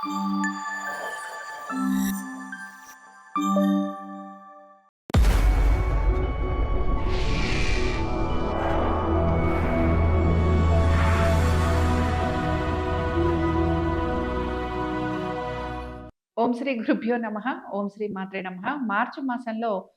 ఓం శ్రీ గురుభ్యో నమ. ఓం శ్రీ మాత్రే నమ. మార్చి మాసంలో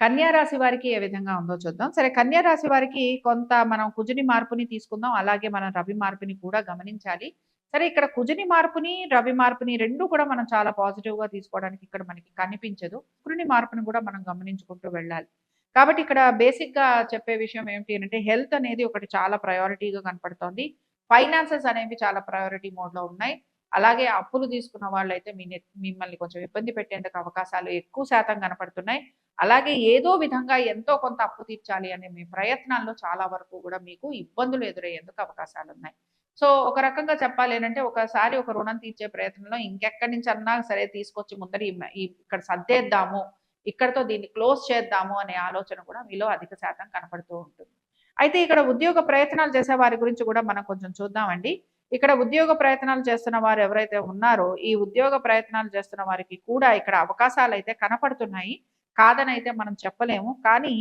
కన్యా రాశి వారికి ఏ విధంగా ఉందో చూద్దాం. సరే కన్యా రాశి వారికి కొంత మనం కుజుని మార్పుని తీసుకుందాం. అలాగే మనం రవి మార్పుని కూడా గమనించాలి. సరే ఇక్కడ కుజుని మార్పుని రవి మార్పుని రెండు కూడా మనం చాలా పాజిటివ్గా తీసుకోవడానికి ఇక్కడ మనకి కనిపించదు. శుక్రుని మార్పుని కూడా మనం గమనించుకుంటూ వెళ్ళాలి. కాబట్టి ఇక్కడ బేసిక్గా చెప్పే విషయం ఏమిటి అంటే హెల్త్ అనేది ఒకటి చాలా ప్రయారిటీగా కనపడుతోంది. ఫైనాన్సెస్ అనేవి చాలా ప్రయారిటీ మోడ్లో ఉన్నాయి. అలాగే అప్పులు తీసుకున్న వాళ్ళైతే మీ మిమ్మల్ని కొంచెం ఇబ్బంది పెట్టేందుకు అవకాశాలు ఎక్కువ శాతం కనపడుతున్నాయి. అలాగే ఏదో విధంగా ఎంతో కొంత అప్పు తీర్చాలి అనే మీ ప్రయత్నాల్లో చాలా వరకు కూడా మీకు ఇబ్బందులు ఎదురయ్యేందుకు అవకాశాలు ఉన్నాయి సో ఒక రకంగా చెప్పాలి ఏంటంటే ఒకసారి ఒక రుణం తీర్చే ప్రయత్నంలో ఇంకెక్కడి నుంచి అన్నా సరే తీసుకొచ్చి ముందర ఇక్కడ సర్దేద్దాము ఇక్కడతో దీన్ని క్లోజ్ చేద్దాము అనే ఆలోచన కూడా మీలో అధిక శాతం కనపడుతూ ఉంటుంది. అయితే ఇక్కడ ఉద్యోగ ప్రయత్నాలు చేసే వారి గురించి కూడా మనం కొంచెం చూద్దామండి. ఇక్కడ ఉద్యోగ ప్రయత్నాలు చేస్తున్న వారు ఎవరైతే ఉన్నారో ఈ ఉద్యోగ ప్రయత్నాలు చేస్తున్న వారికి కూడా ఇక్కడ అవకాశాలు అయితే కనపడుతున్నాయి. కాదని అయితే మనం చెప్పలేము. కానీ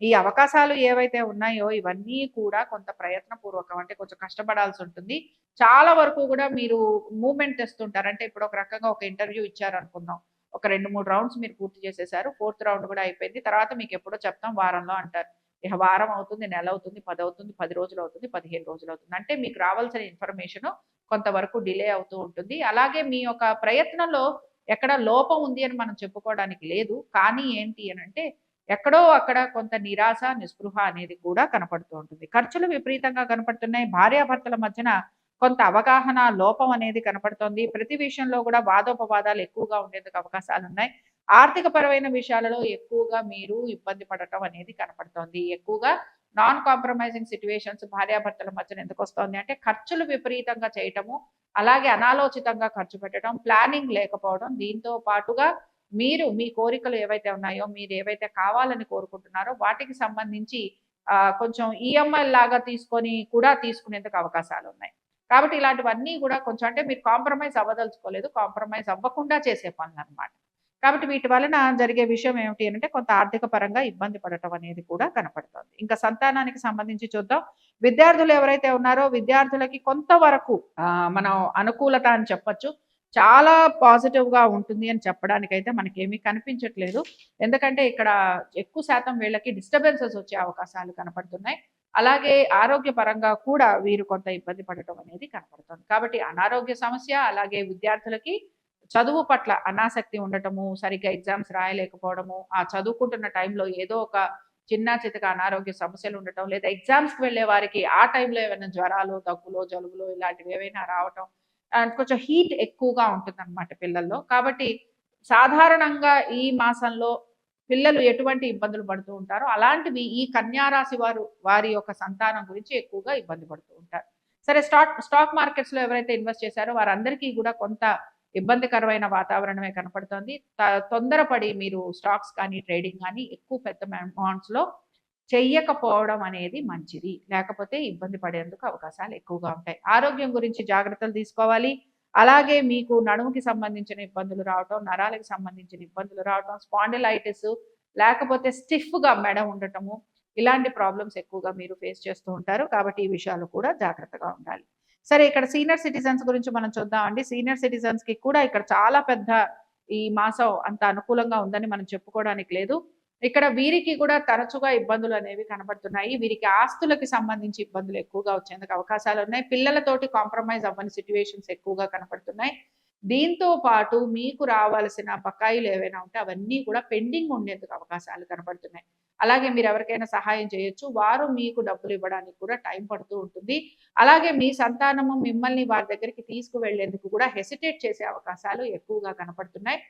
ఈ అవకాశాలు ఏవైతే ఉన్నాయో ఇవన్నీ కూడా కొంత ప్రయత్నపూర్వకం అంటే కొంచెం కష్టపడాల్సి ఉంటుంది. చాలా వరకు కూడా మీరు మూమెంట్ తెస్తుంటారు. అంటే ఇప్పుడు ఒక రకంగా ఒక ఇంటర్వ్యూ ఇచ్చారు అనుకుందాం ఒక రెండు మూడు రౌండ్స్ మీరు పూర్తి చేసేసారు. ఫోర్త్ రౌండ్ కూడా అయిపోయింది. తర్వాత మీకు ఎప్పుడో చెప్తాం వారంలో అంటారు. ఇక వారం అవుతుంది నెల అవుతుంది పది అవుతుంది పది రోజులు అవుతుంది పదిహేను రోజులు అవుతుంది. అంటే మీకు రావాల్సిన ఇన్ఫర్మేషన్ కొంతవరకు డిలే అవుతూ ఉంటుంది. అలాగే మీ యొక్క ప్రయత్నంలో ఎక్కడ లోపం ఉంది అని మనం చెప్పుకోవడానికి లేదు. కానీ ఏంటి అని అంటే ఎక్కడో అక్కడ కొంత నిరాశ నిస్పృహ అనేది కూడా కనపడుతూ ఉంటుంది. ఖర్చులు విపరీతంగా కనపడుతున్నాయి. భార్యాభర్తల మధ్యన కొంత అవగాహన లోపం అనేది కనపడుతోంది. ప్రతి విషయంలో కూడా వాదోపవాదాలు ఎక్కువగా ఉండేందుకు అవకాశాలు ఉన్నాయి. ఆర్థిక పరమైన విషయాలలో ఎక్కువగా మీరు ఇబ్బంది పడటం అనేది కనపడుతోంది. ఎక్కువగా నాన్ కాంప్రమైజింగ్ సిచ్యువేషన్స్ భార్యాభర్తల మధ్యన ఎందుకు వస్తుంది అంటే ఖర్చులు విపరీతంగా చేయటము అలాగే అనాలోచితంగా ఖర్చు పెట్టడం ప్లానింగ్ లేకపోవడం దీంతో పాటుగా మీరు మీ కోరికలు ఏవైతే ఉన్నాయో మీరు ఏవైతే కావాలని కోరుకుంటున్నారో వాటికి సంబంధించి కొంచెం ఈఎంఐ లాగా తీసుకొని కూడా తీసుకునేందుకు అవకాశాలు ఉన్నాయి. కాబట్టి ఇలాంటివన్నీ కూడా కొంచెం అంటే మీరు కాంప్రమైజ్ అవ్వదలుచుకోలేదు. కాంప్రమైజ్ అవ్వకుండా చేసే పనులు అనమాట కాబట్టి వీటి వలన జరిగే విషయం ఏమిటి అంటే కొంత ఆర్థిక పరంగా ఇబ్బంది పడటం అనేది కూడా కనపడుతుంది. ఇంకా సంతానానికి సంబంధించి చూద్దాం. విద్యార్థులు ఎవరైతే ఉన్నారో విద్యార్థులకి కొంతవరకు మనం అనుకూలత అని చెప్పొచ్చు. చాలా పాజిటివ్గా ఉంటుంది అని చెప్పడానికి అయితే మనకేమీ కనిపించట్లేదు. ఎందుకంటే ఇక్కడ ఎక్కువ శాతం వీళ్ళకి డిస్టర్బెన్సెస్ వచ్చే అవకాశాలు కనపడుతున్నాయి. అలాగే ఆరోగ్యపరంగా కూడా వీరు కొంత ఇబ్బంది పడటం అనేది కనపడుతుంది. కాబట్టి అనారోగ్య సమస్య అలాగే విద్యార్థులకి చదువు పట్ల అనాసక్తి ఉండటము సరిగ్గా ఎగ్జామ్స్ రాయలేకపోవడము ఆ చదువుకుంటున్న టైంలో ఏదో ఒక చిన్న చితక అనారోగ్య సమస్యలు ఉండటం లేదా ఎగ్జామ్స్కి వెళ్ళే వారికి ఆ టైంలో ఏమైనా జ్వరాలు దగ్గులో జలుబులో ఇలాంటివి ఏవైనా రావటం అండ్ కొంచెం హీట్ ఎక్కువగా ఉంటుంది అనమాట పిల్లల్లో. కాబట్టి సాధారణంగా ఈ మాసంలో పిల్లలు ఎటువంటి ఇబ్బందులు పడుతూ ఉంటారో అలాంటివి ఈ కన్యారాశి వారు వారి యొక్క సంతానం గురించి ఎక్కువగా ఇబ్బంది పడుతూ ఉంటారు. సరే స్టాక్ స్టాక్ మార్కెట్స్లో ఎవరైతే ఇన్వెస్ట్ చేశారో వారందరికీ కూడా కొంత ఇబ్బందికరమైన వాతావరణమే కనపడుతుంది. త- తొందరపడి మీరు స్టాక్స్ కానీ ట్రేడింగ్ కానీ ఎక్కువ పెద్ద అమౌంట్స్లో చెయ్యకపోవడం అనేది మంచిది. లేకపోతే ఇబ్బంది పడేందుకు అవకాశాలు ఎక్కువగా ఉంటాయి. ఆరోగ్యం గురించి జాగ్రత్తలు తీసుకోవాలి. అలాగే మీకు నడుముకి సంబంధించిన ఇబ్బందులు రావటం నరాలకు సంబంధించిన ఇబ్బందులు రావటం స్పాండిలైటిస్ లేకపోతే స్టిఫ్గా మెడ ఉండటము ఇలాంటి ప్రాబ్లమ్స్ ఎక్కువగా మీరు ఫేస్ చేస్తూ ఉంటారు. కాబట్టి ఈ విషయాలు కూడా జాగ్రత్తగా ఉండాలి. సరే ఇక్కడ సీనియర్ సిటిజన్స్ గురించి మనం చూద్దామండి. సీనియర్ సిటిజన్స్కి కూడా ఇక్కడ చాలా పెద్ద ఈ మాసం అంత అనుకూలంగా ఉందని మనం చెప్పుకోవడానికి లేదు. ఇక్కడ వీరికి కూడా తరచుగా ఇబ్బందులు అనేవి కనబడుతున్నాయి. వీరికి ఆస్తులకి సంబంధించి ఇబ్బందులు ఎక్కువగా వచ్చేందుకు అవకాశాలు ఉన్నాయి. పిల్లలతోటి కాంప్రమైజ్ అవ్వని సిచ్యువేషన్స్ ఎక్కువగా కనపడుతున్నాయి. దీంతో పాటు మీకు రావాల్సిన బకాయిలు ఏవైనా ఉంటే అవన్నీ కూడా పెండింగ్ ఉండేందుకు అవకాశాలు కనబడుతున్నాయి. అలాగే మీరు ఎవరికైనా సహాయం చేయొచ్చు. వారు మీకు డబ్బులు ఇవ్వడానికి కూడా టైం పడుతూ ఉంటుంది. అలాగే మీ సంతానము మిమ్మల్ని వారి దగ్గరికి తీసుకువెళ్ళేందుకు కూడా హెసిటేట్ చేసే అవకాశాలు ఎక్కువగా కనపడుతున్నాయి.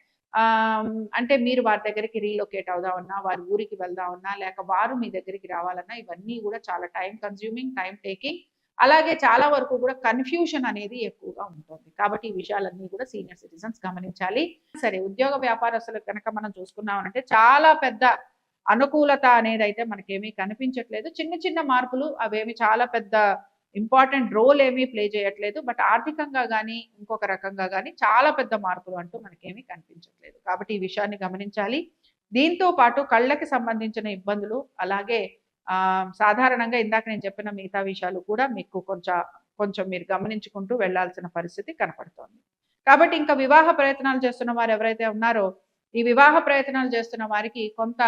అంటే మీరు వారి దగ్గరికి రీలొకేట్ అవుదామన్నా వారి ఊరికి వెళ్దామన్నా లేక వారు మీ దగ్గరికి రావాలన్నా ఇవన్నీ కూడా చాలా టైం కన్జ్యూమింగ్ టైం టేకింగ్. అలాగే చాలా వరకు కూడా కన్ఫ్యూషన్ అనేది ఎక్కువగా ఉంటుంది. కాబట్టి ఈ విషయాలన్నీ కూడా సీనియర్ సిటిజన్స్ గమనించాలి. సరే ఉద్యోగ వ్యాపారస్తులకు కనుక మనం చూసుకున్నామంటే చాలా పెద్ద అనుకూలత అనేది అయితే మనకేమీ కనిపించట్లేదు. చిన్న చిన్న మార్పులు అవేమి చాలా పెద్ద ఇంపార్టెంట్ రోల్ ఏమీ ప్లే చేయట్లేదు. బట్ ఆర్థికంగా కానీ ఇంకొక రకంగా కానీ చాలా పెద్ద మార్పులు అంటూ మనకేమీ కనిపించదు కాబట్టి ఈ విషయాన్ని గమనించాలి. దీంతో పాటు కళ్ళకి సంబంధించిన ఇబ్బందులు అలాగే ఆ, సాధారణంగా ఇందాక నేను చెప్పిన మిగతా విషయాలు కూడా మీకు కొంచెం కొంచెం మీరు గమనించుకుంటూ వెళ్ళాల్సిన పరిస్థితి కనపడుతోంది. కాబట్టి ఇంకా వివాహ ప్రయత్నాలు చేస్తున్న వారు ఎవరైతే ఉన్నారో ఈ వివాహ ప్రయత్నాలు చేస్తున్న వారికి కొంత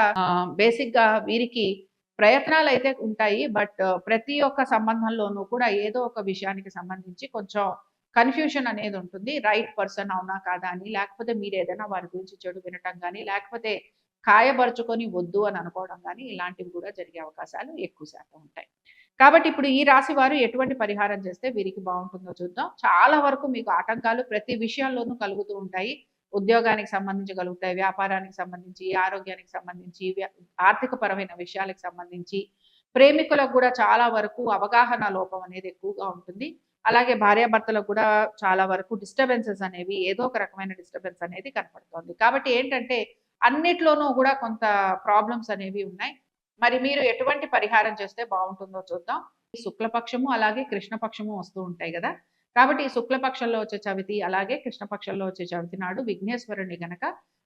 బేసిక్గా వీరికి ప్రయత్నాలు అయితే ఉంటాయి. బట్ ప్రతి ఒక్క సంబంధంలోనూ కూడా ఏదో ఒక విషయానికి సంబంధించి కొంచెం కన్ఫ్యూషన్ అనేది ఉంటుంది. రైట్ పర్సన్ అవునా కాదా అని లేకపోతే మీరు ఏదైనా వారి గురించి చెడు వినటం కానీ లేకపోతే కాయపరుచుకొని వద్దు అని అనుకోవడం కానీ ఇలాంటివి కూడా జరిగే అవకాశాలు ఎక్కువ శాతం ఉంటాయి. కాబట్టి ఇప్పుడు ఈ రాశి వారు ఎటువంటి పరిహారం చేస్తే వీరికి బాగుంటుందో చూద్దాం. చాలా వరకు మీకు ఆటంకాలు ప్రతి విషయంలోనూ కలుగుతూ ఉంటాయి. ఉద్యోగానికి సంబంధించి కలుగుతాయి. వ్యాపారానికి సంబంధించి ఆరోగ్యానికి సంబంధించి ఆర్థిక పరమైన విషయాలకు సంబంధించి ప్రేమికులకు కూడా చాలా వరకు అవగాహన లోపం అనేది ఎక్కువగా ఉంటుంది. అలాగే భార్యాభర్తలకు కూడా చాలా వరకు డిస్టర్బెన్సెస్ అనేవి ఏదో ఒక రకమైన డిస్టర్బెన్స్ అనేది కనపడుతోంది. కాబట్టి ఏంటంటే అన్నిట్లోనూ కూడా కొంత ప్రాబ్లమ్స్ అనేవి ఉన్నాయి. మరి మీరు ఎటువంటి పరిహారం చేస్తే బాగుంటుందో చూద్దాం. ఈ శుక్లపక్షము అలాగే కృష్ణపక్షము వస్తూ ఉంటాయి కదా. కాబట్టి ఈ శుక్లపక్షంలో వచ్చే చవితి అలాగే కృష్ణపక్షంలో వచ్చే చవితి నాడు విఘ్నేశ్వరుని గనక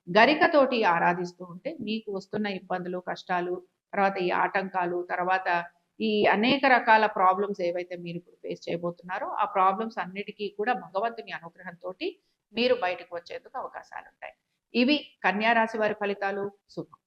గరికతోటి ఆరాధిస్తూ ఉంటే మీకు వస్తున్న ఇబ్బందులు కష్టాలు తర్వాత ఈ ఆటంకాలు తర్వాత ఈ అనేక రకాల ప్రాబ్లమ్స్ ఏవైతే మీరు ఇప్పుడు ఫేస్ చేయబోతున్నారో ఆ ప్రాబ్లమ్స్ అన్నిటికీ కూడా భగవంతుని అనుగ్రహంతో మీరు బయటకు వచ్చేందుకు అవకాశాలు ఉంటాయి ఇవి కన్యారాశి వారి ఫలితాలు. శుభం.